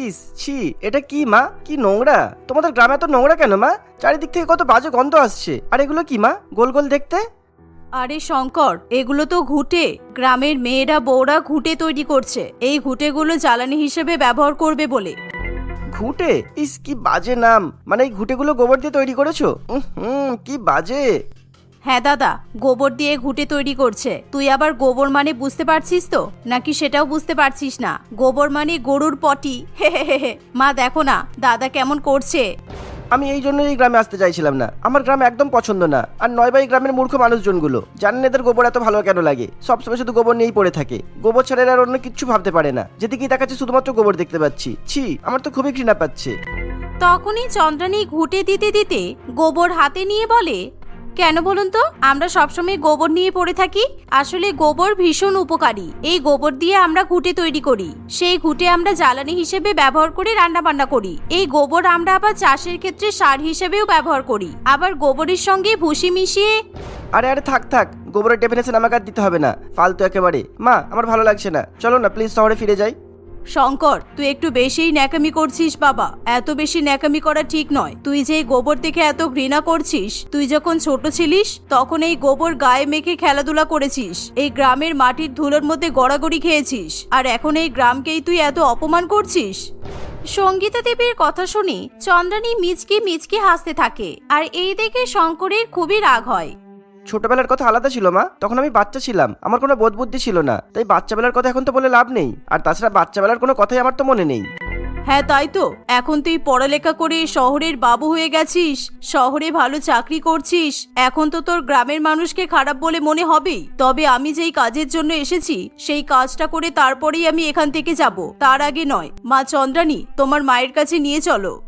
ইস ছি এটা কি মা? কি নোংরা? তোমাদের গ্রামে এত নোংরা কেন মা? চারিদিক থেকে কত বাজে গন্ধ আসছে। আর এগুলো কি মা? গোল গোল দেখতে? আরে শঙ্কর এগুলো তো ঘুঁটে। গ্রামের মেয়েরা বউরা ঘুঁটে তৈরি করছে। এই ঘুঁটেগুলো জ্বালানি হিসেবে ব্যবহার করবে বলে। ঘুঁটে? ইস কি বাজে নাম। মানে এই ঘুঁটেগুলো গোবর দিয়ে তৈরি করেছ? হুম কি বাজে। হ্যাঁ দাদা গোবর দিয়ে ঘুঁটে তৈরি করছে। তুই আবার গোবর মানে বুঝতে পারছিস তো? নাকি সেটাও বুঝতে পারছিস না? গোবর মানে গরুর পটি। হে হে হে। মা দেখো না দাদা কেমন করছে। আমি এই জন্য এই গ্রামে আসতে চাইছিলাম না। আমার গ্রাম একদম পছন্দ না। আর নয় বাই গ্রামের মূর্খ মানুষজনগুলো জানেন এদের গোবর এত ভালো কেন লাগে? সবসময় শুধু গোবর নিয়েই পড়ে থাকে। গোবর ছাড়া আর অন্য কিচ্ছু ভাবতে পারে না। যেদিকেই তাকাচ্ছে শুধুমাত্র গোবর দেখতে পাচ্ছি। ছি আমার তো খুবই ঘৃণা পাচ্ছে। তখনই চন্দ্রানী ঘুঁটে দিতে দিতে গোবর হাতে নিয়ে বলে কেন বলুন তো? আমরা সবসময় গোবর নিয়ে পড়ে থাকি। আসলে গোবর ভীষণ উপকারী। এই গোবর দিয়ে আমরা ঘুঁটে তৈরি করি। সেই ঘুঁটে আমরা জ্বালানি হিসেবে ব্যবহার করে রান্না বান্না করি। এই গোবর আমরা আবার চাষের ক্ষেত্রে সার হিসেবেও ব্যবহার করি। আবার গোবরের সঙ্গে ভুসি মিশিয়ে আরে আরে, থাক থাক। গোবরের ডেফিনেশন আমাকে আর দিতে হবে না। ফালতু একেবারে। মা, আমার ভালো লাগছে না। চলো না প্লিজ শহরে ফিরে যাই। শঙ্কর, তুই একটু বেশিই ন্যাকামি করছিস বাবা। এত বেশি ন্যাকামি করা ঠিক নয়। তুই যে গোবর দেখে এত ঘৃণা করছিস, তুই যখন ছোট ছিলিস, তখন এই গোবর গায়ে মেখে খেলাধুলা করেছিস। এই গ্রামের মাটির ধুলোর মধ্যে গড়াগড়ি খেয়েছিস। আর এখন এই গ্রামকেই তুই এত অপমান করছিস? সঙ্গীতা দেবীর কথা শুনে চন্দ্রানী মিচকি মিচকি হাসতে থাকে। আর এই দেখে শঙ্করের খুবই রাগ হয়। ছোটবেলার কথা আলাদা ছিল, মা। তখন আমি বাচ্চা ছিলাম। আমার কোনো বোধ বুদ্ধি ছিল না। তাই বাচ্চাবেলার কথা এখন তো বলে লাভ নেই। আর তাছাড়া বাচ্চাবেলার কোনো কথাই আমার তো মনে নেই। হ্যাঁ তাই তো। এখন তুই পড়ালেখা করে শহরের বাবু হয়ে গেছিস। শহরে ভালো চাকরি করছিস। এখন তো তোর গ্রামের মানুষকে খারাপ বলে মনে হবেই। তবে আমি যেই কাজের জন্য এসেছি, সেই কাজটা করে তারপরেই আমি এখান থেকে যাব। তার আগে নয়। মা চন্দ্রানী, তোমার মায়ের কাছে নিয়ে চলো।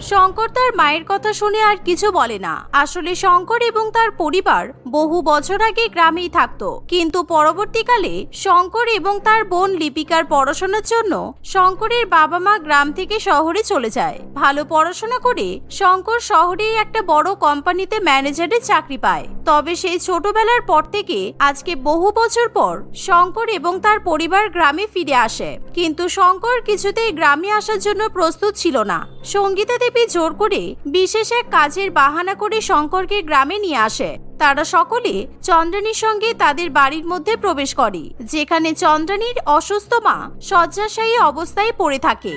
শঙ্কর তার মায়ের কথা শুনে আর কিছু বলে না। আসলে শঙ্কর এবং তার পরিবার বহু বছর আগে গ্রামেই থাকতো। কিন্তু পরবর্তীকালে শঙ্কর এবং তার বোন লিপিকার পড়াশোনার জন্য শঙ্করের বাবা মা গ্রাম থেকে শহরে চলে যায়। ভালো পড়াশোনা করে শঙ্কর শহরেই একটা বড় কোম্পানিতে ম্যানেজারের চাকরি পায়। তবে সেই ছোটবেলার পর থেকে আজকে বহু বছর পর শঙ্কর এবং তার পরিবার গ্রামে ফিরে আসে। কিন্তু শঙ্কর কিছুতেই গ্রামে আসার জন্য প্রস্তুত ছিল না। সঙ্গীতা দেবী জোর করে বিশেষ এক কাজের বাহানা করে শঙ্করকে গ্রামে নিয়ে আসে। তারা সকলে চন্দ্রানীর সঙ্গে তাদের বাড়ির মধ্যে প্রবেশ করে, যেখানে চন্দ্রানীর অসুস্থ মা শয্যাশায়ী অবস্থায় পড়ে থাকে।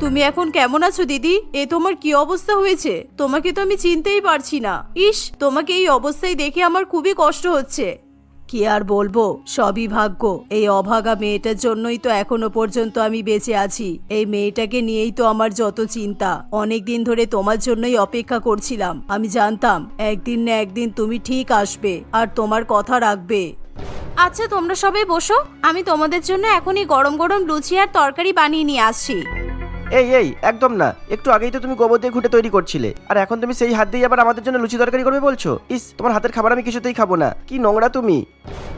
তুমি এখন কেমন আছো দিদি? এ তোমার কি অবস্থা হয়েছে? তোমাকে তো আমি চিনতেই পারছি না। ইস, তোমাকে এই অবস্থায় দেখে আমার খুবই কষ্ট হচ্ছে। কি আর বলব? সবই ভাগ্য। এই অভাগা মেয়েটার জন্যই তো এখনও পর্যন্ত আমি বেঁচে আছি। এই মেয়েটাকে নিয়েই তো আমার যত চিন্তা। অনেক দিন ধরে তোমার জন্যই অপেক্ষা করছিলাম। আমি জানতাম, একদিন না একদিন তুমি ঠিক আসবে আর তোমার কথা রাখবে। আচ্ছা তোমরা সবাই বসো। আমি তোমাদের জন্য এখনই গরম গরম লুচি আর তরকারি বানিয়ে নিয়ে আসছি। এই এই, একদম না। একটু আগেই তো তুমি গোবর দিয়ে ঘুটে তৈরি করছিলে। আর এখন তুমি সেই হাত দিয়ে আবার আমাদের জন্য লুচি তরকারি করবে বলছো? ইস, তোমার হাতের খাবার আমি কিছুতেই খাব না। কি নোংরা তুমি?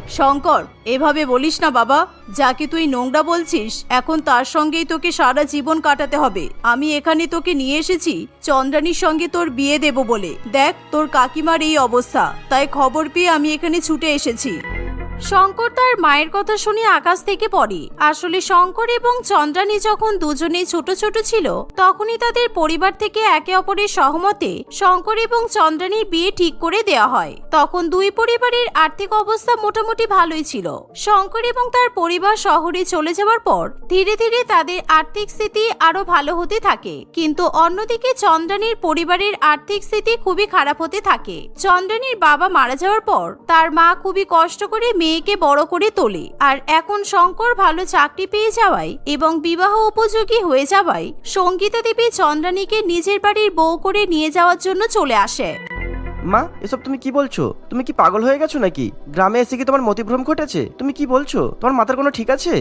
শঙ্কর, এভাবে বলিস না বাবা। যাকে তুই নোংরা বলছিস, এখন তার সঙ্গেই তোকে সারা জীবন কাটাতে হবে। আমি এখানে তোকে নিয়ে এসেছি, চন্দ্রানীর সঙ্গে তোর বিয়ে দেব বলে। দেখ, তোর কাকিমার এই অবস্থা। তাই খবর পেয়ে আমি এখানে ছুটে এসেছি। শঙ্কর তার মায়ের কথা শুনে আকাশ থেকে পড়ে। আসলে শঙ্কর এবং চন্দ্রানী যখন দুজনেই ছোট ছোট ছিল, তখনই তাদের পরিবার থেকে একে অপরের সহমতে শঙ্কর এবং চন্দ্রানীর বিয়ে ঠিক করে দেওয়া হয়। তখন দুই পরিবারের আর্থিক অবস্থা মোটামুটি ভালোই ছিল। শঙ্কর এবং তার পরিবার শহরে চলে যাওয়ার পর ধীরে ধীরে তাদের আর্থিক স্থিতি আরও ভালো হতে থাকে। কিন্তু অন্যদিকে চন্দ্রানীর পরিবারের আর্থিক স্থিতি খুবই খারাপ হতে থাকে। চন্দ্রানীর বাবা মারা যাওয়ার পর তার মা খুবই কষ্ট করে মেয়েকে বড় করে তোলে। আর এখন শঙ্কর ভালো চাকরি পেয়ে যাওয়ায় এবং বিবাহ উপযোগী হয়ে যাওয়ায় সঙ্গীতা দেবী চন্দ্রানীকে নিজের বাড়ির বউ করে নিয়ে যাওয়ার জন্য চলে আসে। মা, এসব তুমি কি বলছো? তুমি কি পাগল হয়ে গেছো নাকি? গ্রামে এসে কি তোমার মতিভ্রম ঘটেছে? তুমি কি বলছো? তোমার মাথার কোনো ঠিক আছে?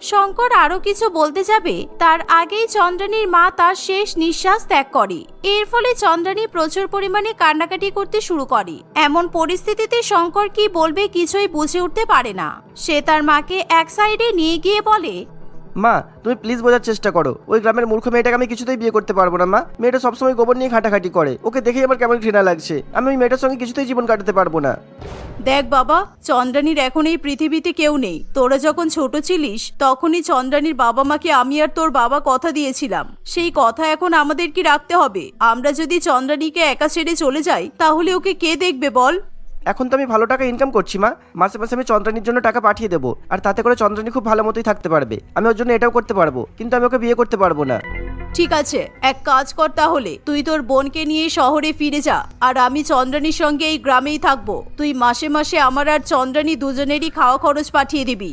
শঙ্কর আরও কিছু বলতে যাবে, তার আগেই চন্দ্রানীর মা তার শেষ নিঃশ্বাস ত্যাগ করে। এর ফলে চন্দ্রানী প্রচুর পরিমাণে কান্নাকাটি করতে শুরু করে। এমন পরিস্থিতিতে শঙ্কর কি বলবে কিছুই বুঝে উঠতে পারে না। সে তার মাকে এক সাইডে নিয়ে গিয়ে বলে মা, তুমি প্লিজ বোঝার চেষ্টা করো। ওই গ্রামের মূর্খ মেয়েটাকে আমি কিছুতেই বিয়ে করতে পারব না, মা। মেয়েটা সবসময় গোবর নিয়ে ঘাটাঘাটি করে। ওকে দেখেই আমার কেমন ঘৃণা লাগছে। আমি ওই মেয়েটার সঙ্গে কিছুতেই জীবন কাটাতে পারব না। দেখ বাবা, চন্দ্রানীর এখন এই পৃথিবীতে কেউ নেই। তোরা যখন ছোট ছিলিস, তখনই চন্দ্রানীর বাবা মাকে আমি আর তোর বাবা কথা দিয়েছিলাম। সেই কথা এখন আমাদের কি রাখতে হবে? আমরা যদি চন্দ্রানীকে একা ছেড়ে চলে যাই, তাহলে ওকে কে দেখবে বল? এখন তো আমি ভালো টাকা ইনকাম করছি, মা। মাসে মাসে আমি চন্দ্রানীর জন্য টাকা পাঠিয়ে দেবো, আর তাতে করে চন্দ্রানী খুব ভালো মতোই থাকতে পারবে। আমি ওর জন্য এটাও করতে পারব, কিন্তু আমি ওকে বিয়ে করতে পারব না। ঠিক আছে, এক কাজ কর তাহলে। তুই তোর বোনকে নিয়ে শহরে ফিরে যা, আর আমি চন্দ্রানীর সঙ্গে এই গ্রামেই থাকব। তুই মাসে মাসে আমার আর চন্দ্রানী দুজনেরই খাওয়া খরচ পাঠিয়ে দিবি।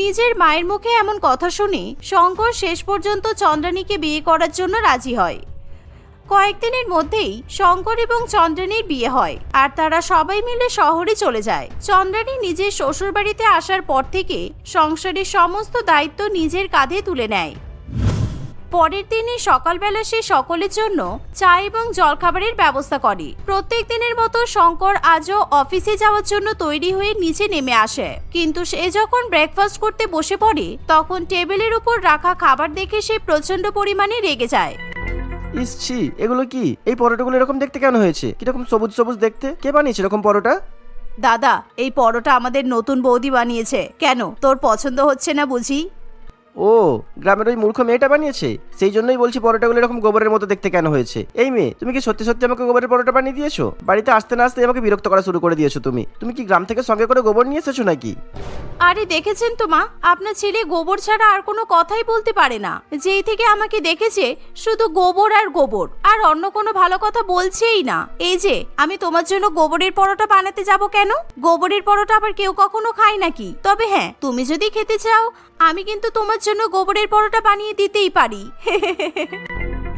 নিজের মায়ের মুখে এমন কথা শুনে শঙ্কর শেষ পর্যন্ত চন্দ্রানীকে বিয়ে করার জন্য রাজি হয়। কয়েকদিনের মধ্যেই শঙ্কর এবং চন্দ্রানীর বিয়ে হয়, আর তারা সবাই মিলে শহরে চলে যায়। চন্দ্রানী নিজের শ্বশুরবাড়িতে আসার পর থেকে সংসারের সমস্ত দায়িত্ব নিজের কাঁধে তুলে নেয়। পরের দিনে সকালবেলা সে সকলের জন্য চা এবং জলখাবারের ব্যবস্থা করে। প্রত্যেক দিনের মতো শঙ্কর আজও অফিসে যাওয়ার জন্য তৈরি হয়ে নিচে নেমে আসে। কিন্তু সে যখন ব্রেকফাস্ট করতে বসে পড়ে, তখন টেবিলের উপর রাখা খাবার দেখে সে প্রচণ্ড পরিমাণে রেগে যায়। ইসছি এগুলো কি? এই পরোটাগুলো এরকম দেখতে কেন হয়েছে? কীরকম সবুজ সবুজ দেখতে? কে বানিয়েছে এরকম পরোটা? দাদা এই পরোটা আমাদের নতুন বৌদি বানিয়েছে। কেন? তোর পছন্দ হচ্ছে না বুঝি? ও গ্রামের ওই মূর্খ মেয়েটা বানিয়েছে? সেই জন্যই বলছি পরোটাগুলো এরকম গোবরের মতো দেখতে কেন হয়েছে? এই মেয়ে তুমি কি সত্যি সত্যি আমাকে গোবরের পরোটা বানিয়ে দিয়েছ? বাড়িতে আসতে না আসতে আমাকে বিরক্ত করা শুরু করে দিয়েছ তুমি। তুমি কি গ্রাম থেকে সঙ্গে করে গোবর নিয়ে এসেছ নাকি? আরে দেখেছেন তো মা, আপনার ছেলে গোবর ছাড়া আর কোনো কথাই বলতে পারে না। যেই থেকে আমাকে দেখেছে, শুধু গোবর আর গোবর, আর অন্য কোনো ভালো কথা বলছেই না। এই যে, আমি তোমার জন্য গোবরের পরোটা বানাতে যাব কেন? গোবরের পরোটা আবার কেউ কখনো খায় নাকি? তবে হ্যাঁ তুমি যদি খেতে চাও, আমি কিন্তু তোমার জন্য গোবরের পরোটা বানিয়ে দিতেই পারি।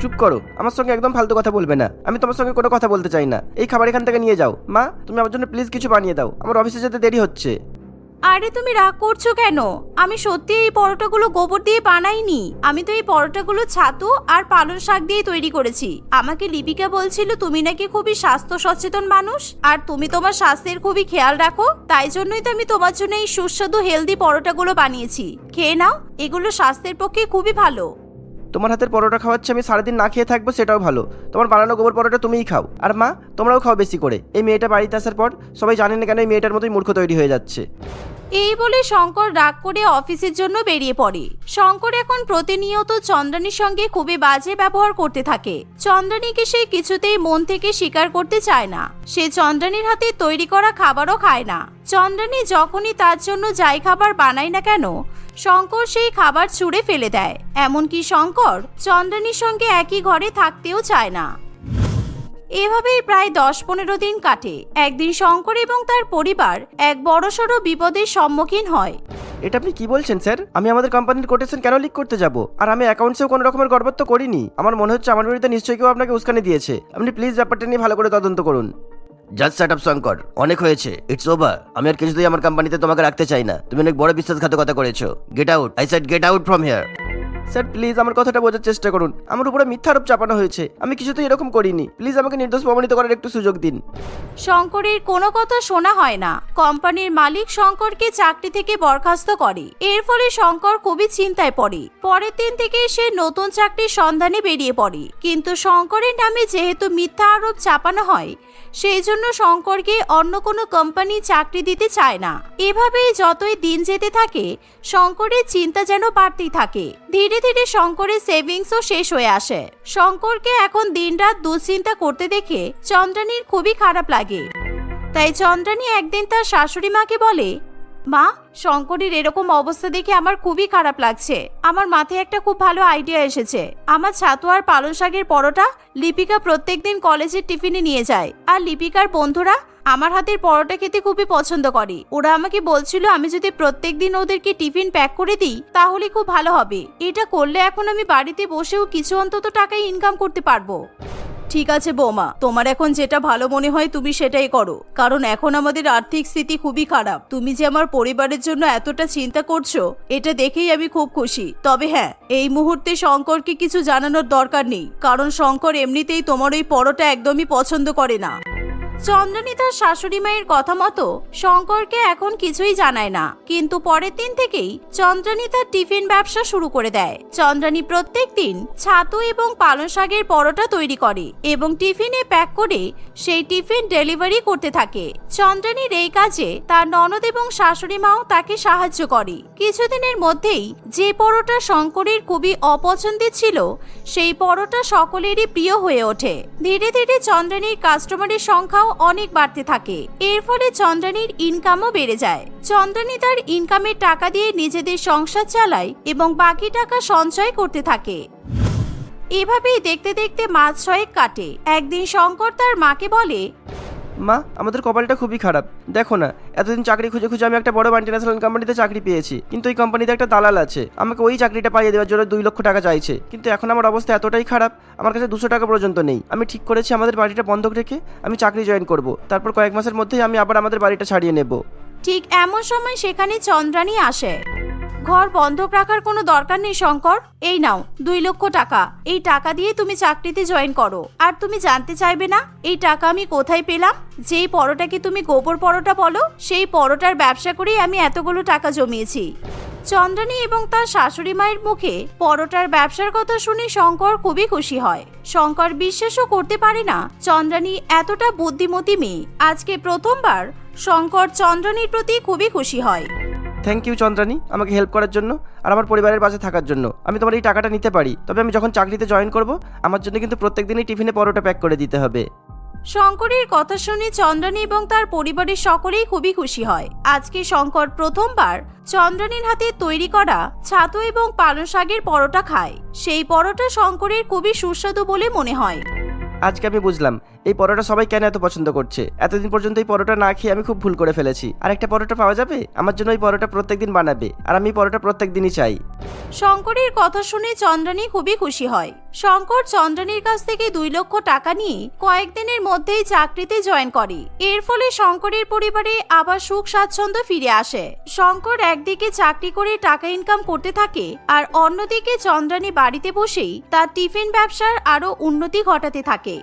চুপ করো, আমার সঙ্গে একদম ফালতু কথা বলবে না। আমি তোমার সঙ্গে কোনো কথা বলতে চাই না। এই খাবার এখান থেকে নিয়ে যাও। মা, তুমি আমার জন্য প্লিজ কিছু বানিয়ে দাও। আমার অফিসে যেতে দেরি হচ্ছে। আরে তুমি রাগ করছ কেন? আমি সত্যি এই পরোটাগুলো গোবর দিয়ে বানাইনি। আমি তো এই পরোটাগুলো ছাতু আর পালং শাক দিয়ে তৈরি করেছি। আমাকে লিপিকা বলছিল তুমি নাকি খুবই স্বাস্থ্য সচেতন মানুষ, আর তুমি তোমার স্বাস্থ্যের খুবই খেয়াল রাখো। তাই জন্যই তো আমি তোমার জন্য এই সুস্বাদু, হেলদি পরোটাগুলো বানিয়েছি। খেয়ে নাও, এগুলো স্বাস্থ্যের পক্ষে খুবই ভালো। তোমার হাতের পরোটা খাওয়াচ্ছে, আমি সারাদিন না খেয়ে থাকব, সেটাও ভালো। তোমার বানানো গোবর পরোটা তুমিই খাও। আর মা, তোমরাও খাও বেশি করে। এই মেয়েটা বাড়িতে আসার পর সবাই জানে না কেন এই মেয়েটার মতোই মূর্খ তৈরি হয়ে যাচ্ছে। এই বলে শঙ্কর রাগ করে অফিসের জন্য বেরিয়ে পড়ে। শঙ্কর এখন প্রতিনিয়ত চন্দ্রানীর সঙ্গে খুবই বাজে ব্যবহার করতে থাকে। চন্দ্রানীকে সে কিছুতেই মন থেকে স্বীকার করতে চায় না। সে চন্দ্রানীর হাতে তৈরি করা খাবারও খায় না। চন্দ্রানী যখনই তার জন্য যাই খাবার বানায় না কেন শঙ্কর সেই খাবার ছুঁড়ে ফেলে দেয়। এমনকি শঙ্কর চন্দ্রানীর সঙ্গে একই ঘরে থাকতেও চায় না। এভাবেই প্রায় দশ পনেরো দিন কাটে। একদিন শঙ্কর এবং তার পরিবার এক বড়সড় বিপদের সম্মুখীন হয়। এটা আপনি কি বলছেন, স্যার? আমি আমাদের কোম্পানির কোটেশন কেন লিক করতে যাব? আর আমি অ্যাকাউন্টসেও কোনো রকমের তো করিনি। আমার মনে হচ্ছে আমার বাড়িতে নিশ্চয়ই কেউ আপনাকে উস্কানি দিয়েছে। আপনি প্লিজ ব্যাপারটা নিয়ে ভালো করে তদন্ত করুন। জাস্ট সেট আপ শঙ্কর অনেক হয়েছে। ইটস ওভার আমি আর কিছুতেই আমার কোম্পানিতে তোমাকে রাখতে চাই না। তুমি অনেক বড় বিশ্বাসঘাতকতা করেছ। Get out I said get out from here sir please আমার কথাটা বোঝার চেষ্টা করুন। আমার উপরে মিথ্যা আরোপ চাপানো হয়েছে। আমি কিছুতেই এরকম করিনি। প্লিজ আমাকে নির্দোষ প্রমাণিত করার একটু সুযোগ দিন। শঙ্করের কোনো কথা শোনা হয় না। কোম্পানির মালিক শঙ্করকে চাকরি থেকে বরখাস্ত করে। এর ফলে শঙ্কর খুবই চিন্তায় পড়ে। পরের দিন থেকে সে নতুন চাকরির সন্ধানে বেরিয়ে পড়ে। কিন্তু শঙ্করের নামে যেহেতু মিথ্যা আরোপ চাপানো হয় সেই জন্য শঙ্করকে অন্য কোনো কোম্পানি চাকরি দিতে চায় না। এভাবেই যতই দিন যেতে থাকে, শঙ্করের চিন্তা যেন বাড়তেই থাকে। ধীরে ধীরে শঙ্করের সেভিংসও শেষ হয়ে আসে। শঙ্করকে এখন দিনরাত দুশ্চিন্তা করতে দেখে চন্দ্রানীর খুবই খারাপ লাগে। তাই চন্দ্রানী একদিন তার শাশুড়ি মাকে বলে মা, শঙ্করের এরকম অবস্থা দেখে আমার খুবই খারাপ লাগছে। আমার মাথায় একটা খুব ভালো আইডিয়া এসেছে। আমার ছাতু আর পালং শাকের পরোটা লিপিকা প্রত্যেকদিন কলেজের টিফিনে নিয়ে যায়। আর লিপিকার বন্ধুরা আমার হাতের পরোটা খেতে খুবই পছন্দ করে। ওরা আমাকে বলছিল, আমি যদি প্রত্যেকদিন ওদেরকে টিফিন প্যাক করে দিই, তাহলে খুব ভালো হবে। এটা করলে এখন আমি বাড়িতে বসেও কিছু অন্তত টাকা ইনকাম করতে পারব। ঠিক আছে বৌমা, তোমার এখন যেটা ভালো মনে হয় তুমি সেটাই করো। কারণ এখন আমাদের আর্থিক স্থিতি খুবই খারাপ। তুমি যে আমার পরিবারের জন্য এতটা চিন্তা করছ, এটা দেখেই আমি খুব খুশি। তবে হ্যাঁ এই মুহূর্তে শঙ্করকে কিছু জানানোর দরকার নেই। কারণ শঙ্কর এমনিতেই তোমার ওই পরোটা একদমই পছন্দ করে না। চন্দ্রানী তার শাশুড়ি মায়ের কথা মতো শঙ্করকে এখন কিছুই জানায় না। কিন্তু পরের দিন থেকেই চন্দ্রানী তার টিফিন ব্যবসা শুরু করে দেয়। চন্দ্রানী প্রত্যেক দিন ছাতু এবং পালং শাকের পরোটা তৈরি করে এবং টিফিনে প্যাক করে সেই টিফিন ডেলিভারি করতে থাকে। চন্দ্রানীর এই কাজে তার ননদ এবং শাশুড়ি মাও তাকে সাহায্য করে। কিছুদিনের মধ্যেই যে পরোটা শঙ্করের খুবই অপছন্দের ছিল, সেই পরোটা সকলেরই প্রিয় হয়ে ওঠে। ধীরে ধীরে চন্দ্রানীর কাস্টমারের সংখ্যাও অনেক বাড়তে থাকে। এর ফলে চন্দ্রানীর ইনকামও বেড়ে যায়। চন্দ্রানী তার ইনকামের টাকা দিয়ে নিজেদের সংসার চালায় এবং বাকি টাকা সঞ্চয় করতে থাকে। এভাবেই দেখতে দেখতে মাস ছয়েক কাটে। একদিন শঙ্কর তার মাকে বলে মা, আমাদের কপালটা খুবই খারাপ। দেখো না, এতদিন চাকরি খুঁজে খুঁজে আমি একটা বড় ইন্টারন্যাশনাল কোম্পানিতে চাকরি পেয়েছি। কিন্তু এই কোম্পানিতে একটা দালাল আছে। আমাকে ওই চাকরিটা পাইয়ে দেওয়ার জন্য দুই লক্ষ টাকা চাইছে। কিন্তু এখন আমার অবস্থা এতটাই খারাপ, আমার কাছে দুশো টাকা পর্যন্ত নেই। আমি ঠিক করেছি আমাদের বাড়িটা বন্ধক রেখে আমি চাকরি জয়েন করব। তারপর কয়েক মাসের মধ্যেই আমি আবার আমাদের বাড়িটা ছাড়িয়ে নেব। ঠিক এমন সময় সেখানে চন্দ্রানী আসে। ঘর বন্ধক রাখার কোনো দরকার নেই, শঙ্কর। এই নাও, দুই লক্ষ টাকা। এই টাকা দিয়ে তুমি চাকরিতে জয়েন করো। আর তুমি জানতে চাইবে না, এই টাকা আমি কোথায় পেলাম? যেই পরোটাকে তুমি গোবর পরোটা বলো? সেই পরোটার ব্যবসা করেই আমি এতগুলো টাকা জমিয়েছি। চন্দ্রানী এবং তার শাশুড়ি মায়ের মুখে পরোটার ব্যবসার কথা শুনে শঙ্কর খুবই খুশি হয়। শঙ্কর বিশ্বাসও করতে পারে না, চন্দ্রানী এতটা বুদ্ধিমতী মেয়ে। আজকে প্রথমবার শঙ্কর চন্দ্রানীর প্রতি খুবই খুশি হয়। থ্যাংক ইউ চন্দ্রানী আমাকে হেল্প করার জন্য আর আমার পরিবারের পাশে থাকার জন্য। আমি তোমার এই টাকাটা নিতে পারি। তবে আমি যখন চাকরিতে জয়েন করব আমার জন্য কিন্তু প্রত্যেক দিনই টিফিনে পরোটা প্যাক করে দিতে হবে। শঙ্করের কথা শুনে চন্দ্রানী এবং তার পরিবারের সকলেই খুবই খুশি হয়। আজকে শঙ্কর প্রথমবার চন্দ্রানীর হাতে তৈরি করা ছাতু এবং পালং শাকের পরোটা খায়। সেই পরোটা শঙ্করের খুবই সুস্বাদু বলে মনে হয়। আজকে আমি বুঝলাম এই পরোটা সবাই কেন এত পছন্দ করছে? এতদিন পর্যন্ত এই পরোটা না খেয়ে আমি খুব ভুল করে ফেলেছি। আর একটা পরোটা পাওয়া যাবে? আমার জন্য এই পরোটা প্রত্যেকদিন বানাবে, আর আমি পরোটা প্রত্যেক দিনই চাই। শঙ্করের কথা শুনে চন্দ্রানী খুবই খুশি হয়। শঙ্কর চন্দ্রানীর কাছ থেকে দুই লক্ষ টাকা নিয়ে কয়েকদিনের মধ্যেই চাকরিতে জয়েন করে। এর ফলে শঙ্করের পরিবারে আবার সুখ স্বাচ্ছন্দ্য ফিরে আসে। শঙ্কর একদিকে চাকরি করে টাকা ইনকাম করতে থাকে, আর অন্যদিকে চন্দ্রানী বাড়িতে বসেই তার টিফিন ব্যবসার আরও উন্নতি ঘটাতে থাকে।